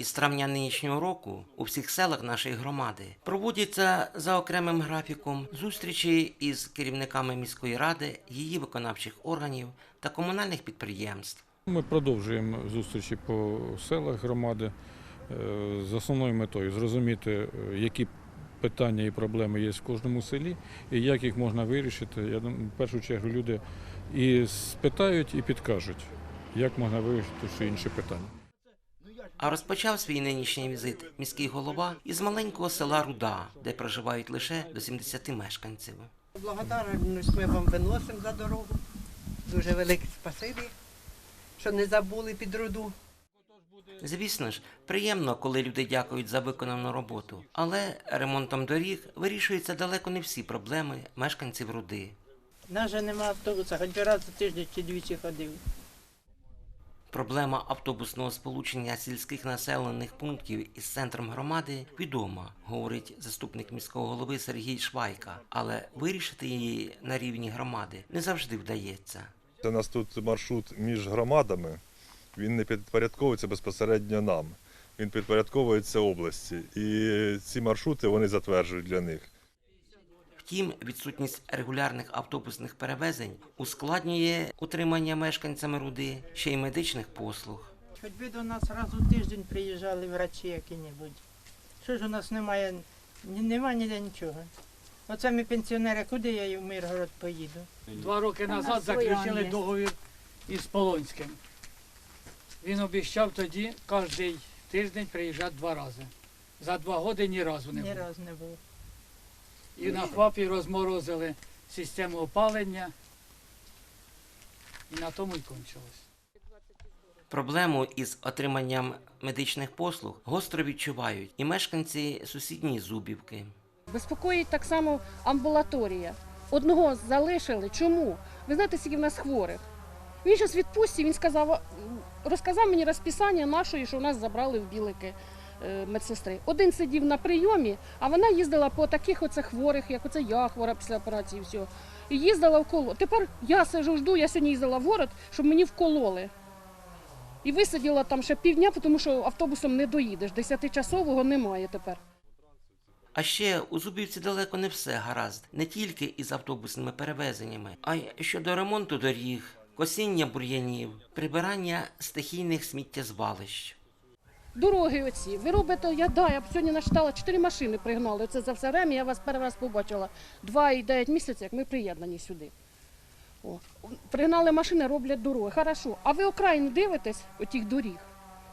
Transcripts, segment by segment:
Із травня нинішнього року у всіх селах нашої громади проводяться за окремим графіком зустрічі із керівниками міської ради, її виконавчих органів та комунальних підприємств. Ми продовжуємо зустрічі по селах громади е, з основною метою зрозуміти, е, які питання і проблеми є в кожному селі і як їх можна вирішити. Я в першу чергу люди і спитають, і підкажуть, як можна вирішити ще інші питання. А розпочав свій нинішній візит міський голова із маленького села Руда, де проживають лише до 70 мешканців. Благодарність ми вам виносимо за дорогу. Дуже велике спасибі, що не забули під руду. Звісно ж, приємно, коли люди дякують за виконану роботу, але ремонтом доріг вирішуються далеко не всі проблеми мешканців Руди. Нас же нема автобуса, хоч би раз у тиждень чи двічі ходив. Проблема автобусного сполучення сільських населених пунктів із центром громади відома, говорить заступник міського голови Сергій Швайка, але вирішити її на рівні громади не завжди вдається. У нас тут маршрут між громадами. Він не підпорядковується безпосередньо нам. Він підпорядковується області. І ці маршрути вони затверджують для них. Втім, відсутність регулярних автобусних перевезень ускладнює утримання мешканцями Руди ще й медичних послуг. Хоч би до нас раз у тиждень приїжджали врачі які-небудь. Що ж у нас немає, ні, нема ніде нічого. Оце ми пенсіонери, куди я в Миргород поїду? Два роки назад заключили договір із Полонським. Він обіцяв тоді кожен тиждень приїжджати два рази. За два роки ні разу не було. Ні було. раз не був. І на хвапі розморозили систему опалення. І на тому й кончилось. Проблему із отриманням медичних послуг гостро відчувають і мешканці сусідньої Зубівки. Безпокоїть так само амбулаторія. Одного залишили. Чому? Ви знаєте, скільки в нас хворих. Він зараз відпустив, він сказав, розказав мені розписання нашої, що нас забрали в білики медсестри. Один сидів на прийомі, а вона їздила по таких оце хворих, як оце я хвора після операції. Все. І їздила вколо. Тепер я сижу, жду, я сьогодні їздила в город, щоб мені вкололи. І висиділа там ще півдня, тому що автобусом не доїдеш. Десятичасового немає тепер. А ще у Зубівці далеко не все гаразд, не тільки із автобусними перевезеннями, а й щодо ремонту доріг, косіння бур'янів, прибирання стихійних сміттєзвалищ. Дороги оці. Ви робите, я да, я б сьогодні начитала, чотири машини пригнали. Це за все время, я вас перший раз побачила. Два і дев'ять місяців, як ми приєднані сюди. О. Пригнали машини, роблять дороги. Хорошо. А ви окраїн дивитесь отих доріг?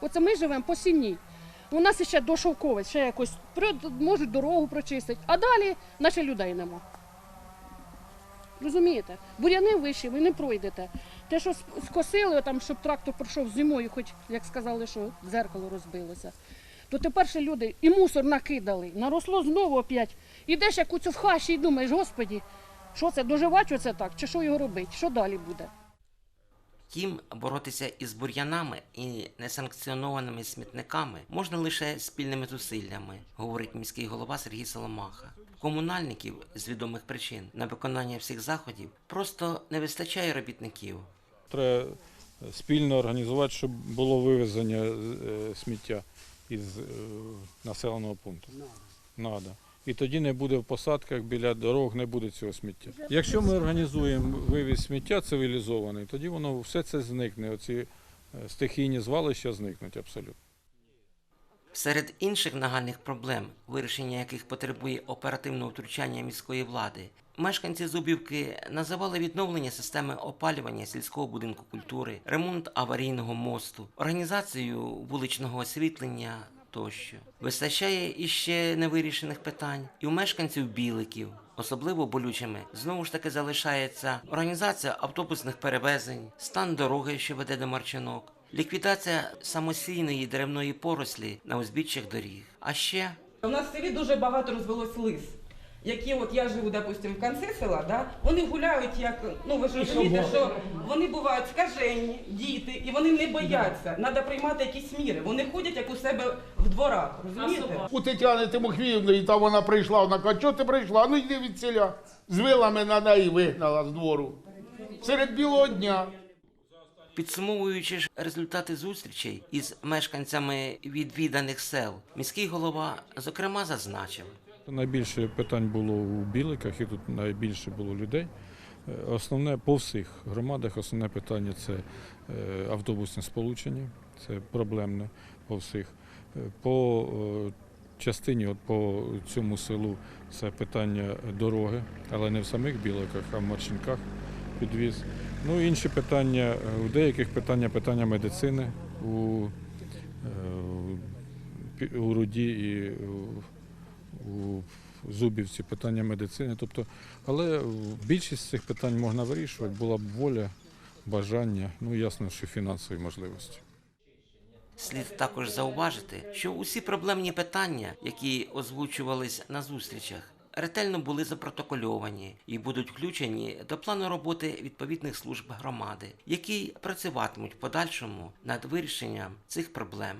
Оце ми живемо по сінній. У нас ще до Шовковець, ще якось можуть дорогу прочистити, а далі наче людей нема. Розумієте? Буряни вищі, ви не пройдете. Те, що скосили, там, щоб трактор пройшов зимою, хоч як сказали, що дзеркало розбилося. То тепер ще люди і мусор накидали, наросло знову опять. Ідеш як у цю в хащі і думаєш, господі, що це, доживати оце так, чи що його робити, що далі буде? Втім, боротися із бур'янами і несанкціонованими смітниками можна лише спільними зусиллями, говорить міський голова Сергій Соломаха. Комунальників з відомих причин на виконання всіх заходів просто не вистачає робітників. Треба спільно організувати, щоб було вивезення е, сміття із е, населеного пункту. Надо. І тоді не буде в посадках біля дорог, не буде цього сміття. Якщо ми організуємо вивіз сміття цивілізований, тоді воно все це зникне. Оці е, стихійні звалища зникнуть абсолютно. Серед інших нагальних проблем, вирішення яких потребує оперативного втручання міської влади, мешканці Зубівки називали відновлення системи опалювання сільського будинку культури, ремонт аварійного мосту, організацію вуличного освітлення тощо. Вистачає іще невирішених питань і у мешканців біликів. Особливо болючими знову ж таки залишається організація автобусних перевезень, стан дороги, що веде до Марчинок, ліквідація самосійної деревної порослі на узбіччях доріг. А ще У нас в селі дуже багато розвелось лис. Які от я живу, допустим, в кінці села, да, вони гуляють як, ну ви ж розумієте, що вони бувають скажені, діти, і вони не бояться. Треба приймати якісь міри. Вони ходять як у себе в дворах, розумієте? У Тетяни Тимофіївни, і там вона прийшла, вона каже, чого ти прийшла? Ну йди від селя. З вилами на неї вигнала з двору. Серед білого дня. Підсумовуючи ж результати зустрічей із мешканцями відвіданих сел, міський голова зокрема зазначив. Найбільше питань було у Біликах, і тут найбільше було людей. Е, Основне по всіх громадах, основне питання це е, автобусне сполучення, це проблемне по всіх. Е, По частині, от по цьому селу, це питання дороги, але не в самих Біликах, а в Марчинках підвіз. Ну, інші питання, у деяких питання питання медицини у, у Руді і у Зубівці питання медицини. Тобто, але більшість цих питань можна вирішувати, була б воля, бажання, ну ясно, що фінансові можливості. Слід також зауважити, що усі проблемні питання, які озвучувались на зустрічах, ретельно були запротокольовані і будуть включені до плану роботи відповідних служб громади, які працюватимуть в подальшому над вирішенням цих проблем.